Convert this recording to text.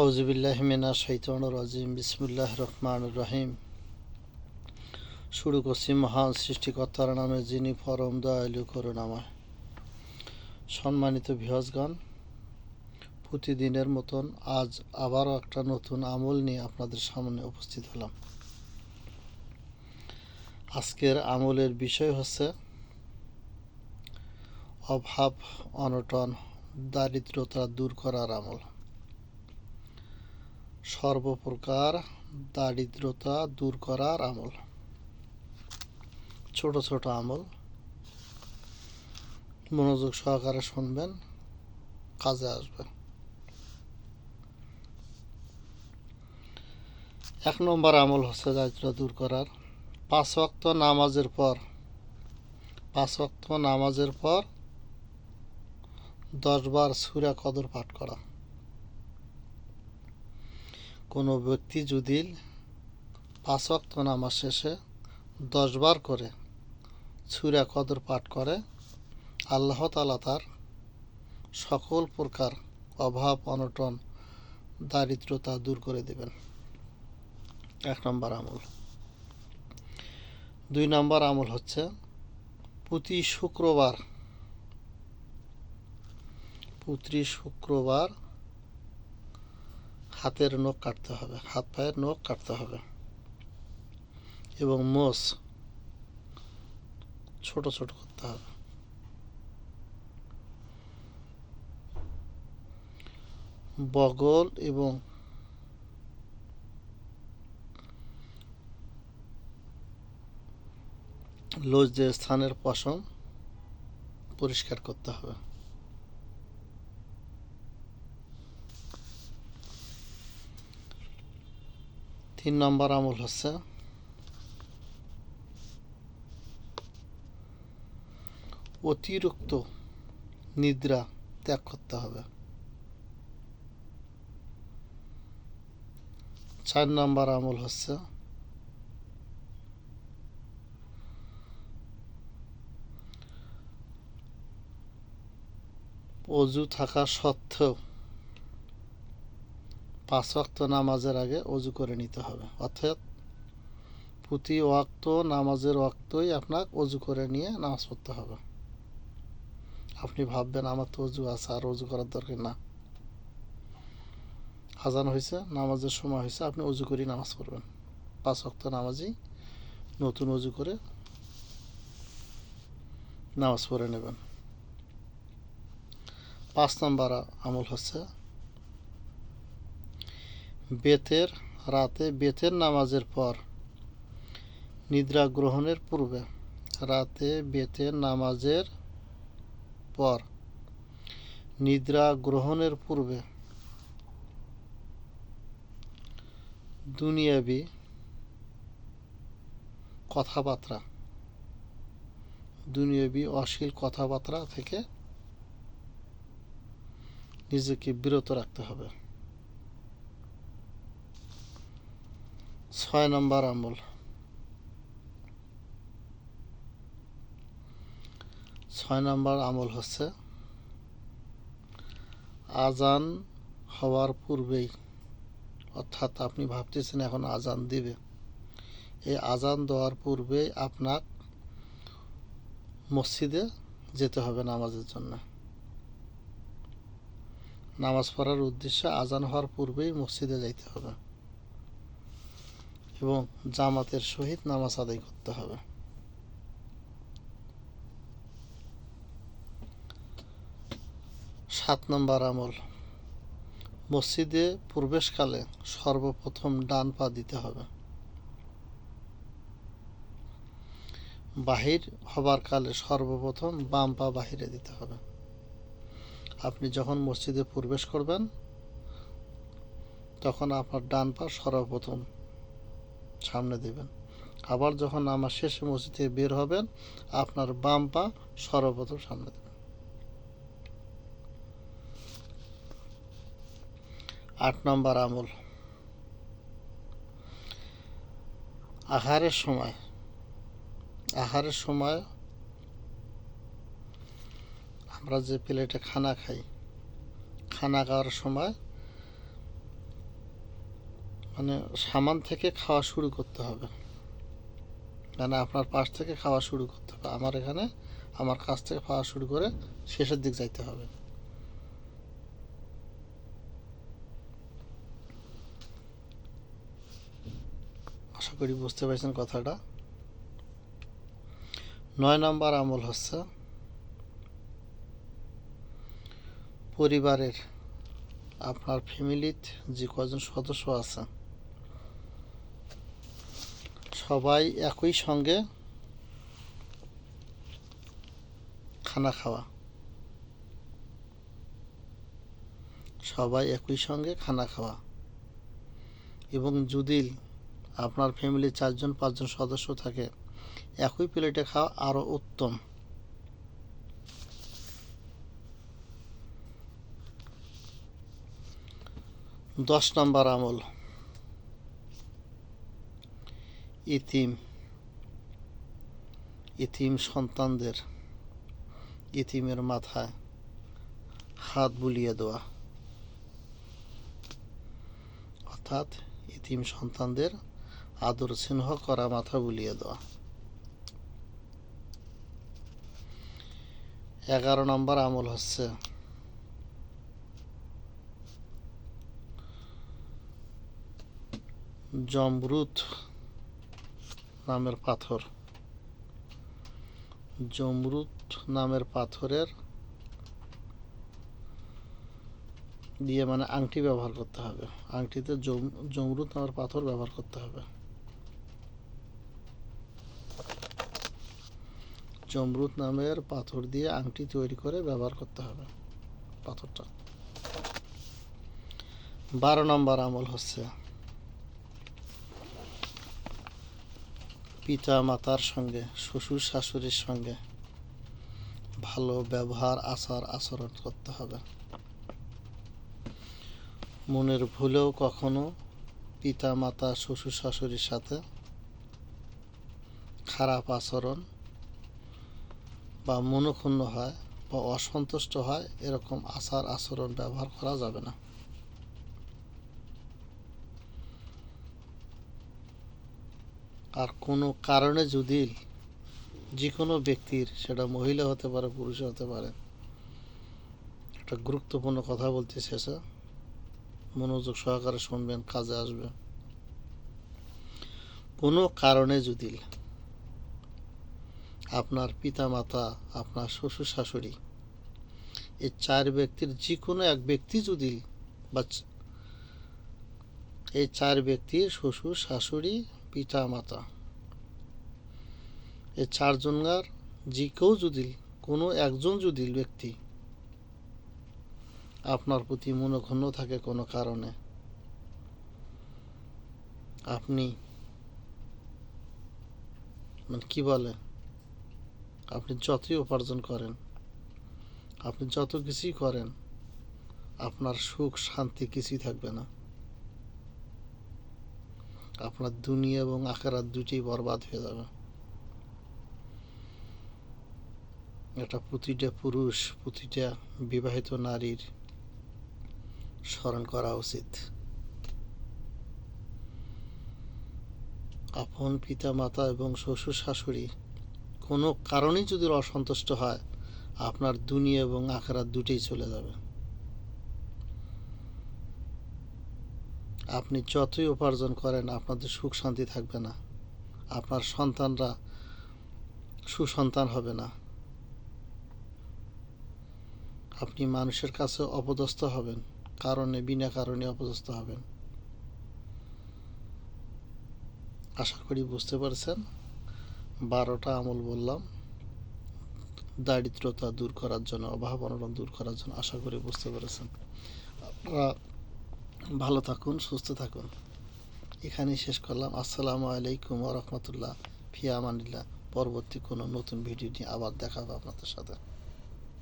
আউজবিল্লাহমিনা শৈতন রাজিম বিসমুল্লাহ রহমান রহিম। শুরু করছি মহান সৃষ্টিকর্তার নামে, যিনি পরম দয়ালু করুণাময়। সম্মানিত ভিহজগণ প্রতিদিনের মতন আজ আবারও একটা নতুন আমল নিয়ে আপনাদের সামনে উপস্থিত হলাম। আজকের আমলের বিষয় হচ্ছে, অভাব, অনটন, দারিদ্রতা দূর করার আমল। সর্বপ্রকার দারিদ্রতা দূর করার আমল। ছোট ছোট আমল। মনোযোগ সহকারে শুনবেন, কাজে আসবে এক নম্বর আমল হচ্ছে দারিদ্র দূর করার। পাঁচ ওয়াক্ত নামাজের পর, পাঁচ ওয়াক্ত নামাজের পর দশবার সুরা কদর পাঠ করা। কোনো ব্যক্তি যদি পাঁচ ওয়াক্ত নামাজ শেষে দশবার করে ছুরা কদর পাঠ করে, আল্লাহ তালা তার সকল প্রকার অভাব, অনটন, দারিদ্রতা দূর করে দেবেন। এক নম্বর আমল। দুই নম্বর আমল হচ্ছে প্রতি শুক্রবার প্রতি শুক্রবার হাতের নখ কাটতে হবে, হাত পায়ের নখ কাটতে হবে। এবং মোষ ছোট ছোট করতে হবে। বগল এবং লোজ যে স্থানের পশম পরিষ্কার করতে হবে। তিন নম্বর আমল হচ্ছে। অতিরিক্ত নিদ্রা ত্যাগ করতে হবে। চার নম্বর আমল হচ্ছে অজু থাকা সত্ত্বেও পাঁচ ওয়াক্ত নামাজের আগে অজু করে নিতে হবে। অর্থাৎ প্রতি ওয়াক্ত নামাজের ওয়াক্তই আপনার অজু করে নিয়ে নামাজ পড়তে হবে। আপনি ভাববেন, আমার তো অজু আছে, আর অজু করার দরকার না। আজান হয়েছে, নামাজের সময় হয়েছে, আপনি অজু করেই নামাজ পড়বেন। পাঁচ ওয়াক্ত নামাজই নতুন অজু করে নামাজ পড়ে নেবেন। পাঁচ নম্বর আমল হচ্ছে বেতের রাতে বেতের নামাজের পর নিদ্রা গ্রহণের পূর্বে রাতে বেতের নামাজের পর নিদ্রা গ্রহণের পূর্বে দুনিয়াবি কথাবার্তা, দুনিয়াবি অশ্লীল কথাবার্তা থেকে নিজেকে বিরত রাখতে হবে। ছয় নম্বর আমল ছয় নম্বর আমল হচ্ছে, আজান হওয়ার পূর্বেই, অর্থাৎ আপনি ভাবতেছেন এখন আজান দিবে। এই আজান দেওয়ার পূর্বেই আপনার মসজিদে যেতে হবে নামাজের জন্য। নামাজ পড়ার উদ্দেশ্যে আজান হওয়ার পূর্বেই মসজিদে যাইতে হবে। এবং জামাতের সহিত নামাজ আদায় করতে হবে। সাত নম্বর আমল, মসজিদে প্রবেশকালে সর্বপ্রথম ডান পা দিতে হবে। বাহির হবার কালে সর্বপ্রথম বাম পা বাহিরে দিতে হবে। আপনি যখন মসজিদে প্রবেশ করবেন, তখন আপনার ডান পা সর্বপ্রথম সামনে দেবেন। আবার যখন আমার শেষে মসজিদ থেকে বের হবেন, আপনার বাম পা সর্বপ্রথম সামনে দেবেন। আট নম্বর আমল। আহারের সময় আহারের সময় আমরা যে প্লেটে খানা খাই, খানা খাওয়ার সময় মানে সামান থেকে খাওয়া শুরু করতে হবে। মানে আপনার পাশ থেকে খাওয়া শুরু করতে হবে। আমার এখানে আমার কাছ থেকে খাওয়া শুরু করে শেষের দিক যাইতে হবে। আশা করি বুঝতে পারছেন কথাটা। নয় নম্বর আমল হচ্ছে পরিবারের, আপনার ফ্যামিলির যে কজন সদস্য আছে সবাই একই সঙ্গে খানা খাওয়া। সবাই একই সঙ্গে খানা খাওয়া। এবং যদি আপনার ফ্যামিলির চারজন, পাঁচজন সদস্য থাকে, একই প্লেটে খাওয়া আরও উত্তম। দশ নম্বর আমল। ইতিম ইতিম সন্তানদের ইতিমের মাথায় হাত বুলিয়ে দেওয়া। অর্থাৎ ইতিম সন্তানদের আদর স্নেহ করা, মাথা বুলিয়ে দেওয়া। এগারো নম্বর আমল হচ্ছে জমরুত নামের পাথর। জমরুত নামের পাথরের দিয়ে মানে আংটি ব্যবহার করতে হবে। আংটিতে জম- জমরুত নামের পাথর ব্যবহার করতে হবে। জমরুত নামের পাথর দিয়ে আংটি তৈরি করে ব্যবহার করতে হবে পাথরটা। বারো নম্বর আমল হচ্ছে পিতা মাতার সঙ্গে, শ্বশুর শাশুড়ির সঙ্গে ভালো ব্যবহার, আচার আচরণ করতে হবে। মনের ভুলেও কখনো পিতা মাতা, শ্বশুর শাশুড়ির সাথে খারাপ আচরণ বা মনক্ষুণ্ণ হয় বা অসন্তুষ্ট হয়, এরকম আচার আচরণ ব্যবহার করা যাবে না। আর কোনো কারণে যদি যে কোনো ব্যক্তির, সেটা মহিলা হতে পারে, পুরুষ হতে পারে, একটা গুরুত্বপূর্ণ কথা বলতে শেষে মনোযোগ সহকারে শুনবেন, কাজে আসবে। কোনো কারণে যদি আপনার পিতা মাতা আপনার শ্বশুর শাশুড়ি, এই চার ব্যক্তির যে কোনো এক ব্যক্তি যদি বা এই চার ব্যক্তির শ্বশুর শাশুড়ি পিতা মাতা এই চারজনকার যে কেউ যদি, কোনো একজন যদি ব্যক্তি আপনার প্রতি মনোক্ষুণ্ণ থাকে কোনো কারণে, আপনি মানে কি বলে, আপনি যতই উপার্জন করেন, আপনি যত কিছুই করেন, আপনার সুখ শান্তি কিছুই থাকবে না। আপনার দুনিয়া এবং আখেরাত দুটি বরবাদ হয়ে যাবে। এটা প্রতিটা পুরুষ, প্রতিটা বিবাহিত নারীর স্মরণ করা উচিত। আপন পিতা মাতা এবং শ্বশুর শাশুড়ি কোনো কারণেই যদি অসন্তুষ্ট হয়, আপনার দুনিয়া এবং আখেরাত দুটেই চলে যাবে। আপনি যতই উপার্জন করেন, আপনাদের সুখ শান্তি থাকবে না। আপনার সন্তানরা সুসন্তান হবে না। আপনি মানুষের কাছে অপদস্থ হবেন, কারণে, বিনা কারণে অপদস্থ হবেন। আশা করি বুঝতে পারছেন। বারোটা আমল বললাম। দারিদ্রতা দূর করার জন্য, অভাব অনটন দূর করার জন্য আশা করি বুঝতে পেরেছেন। আপনারা ভালো থাকুন, সুস্থ থাকুন। এখানেই শেষ করলাম। আসসালামু আলাইকুম রহমতুল্লাহ ফিয়া আমানিল্লাহ। পরবর্তী কোনো নতুন ভিডিও নিয়ে আবার দেখা হবে আপনাদের সাথে।